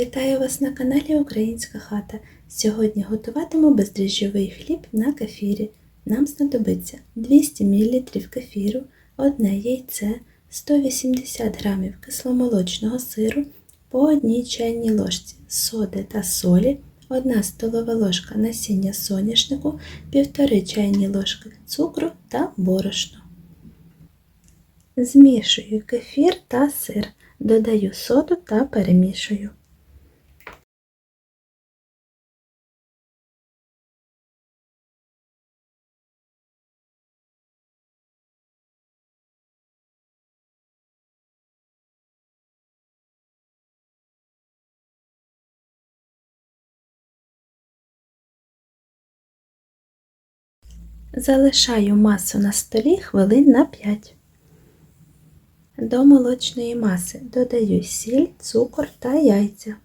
Вітаю вас на каналі Українська хата. Сьогодні готуватиму бездріжджовий хліб на кефірі. Нам знадобиться 200 мл кефіру, одне яйце, 180 г кисломолочного сиру, по одній чайній ложці соди та солі, 1 столова ложка насіння соняшнику, 1,5 чайні ложки цукру та борошно. Змішую кефір та сир, додаю соду та перемішую. Залишаю масу на столі хвилин на 5. До молочної маси додаю сіль, цукор та яйця.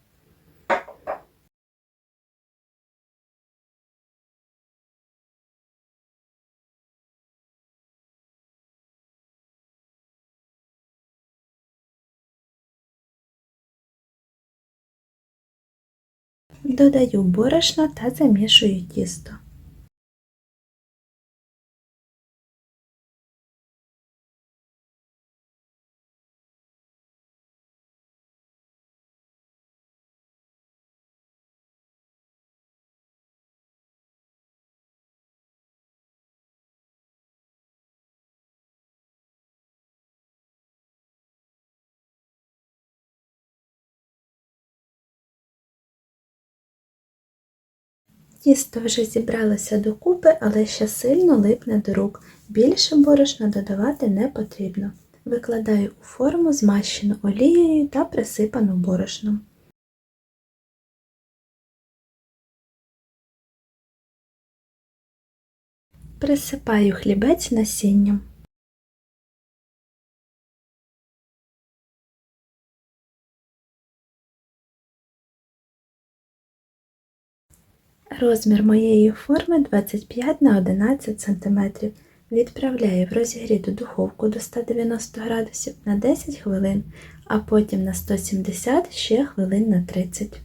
Додаю борошно та замішую тісто. Тісто вже зібралося докупи, але ще сильно липне до рук. Більше борошна додавати не потрібно. Викладаю у форму змащену олією та присипану борошном. Присипаю хлібець насінням. Розмір моєї форми 25 на 11 см. Відправляю в розігріту духовку до 190 градусів на 10 хвилин, а потім на 170 ще хвилин на 30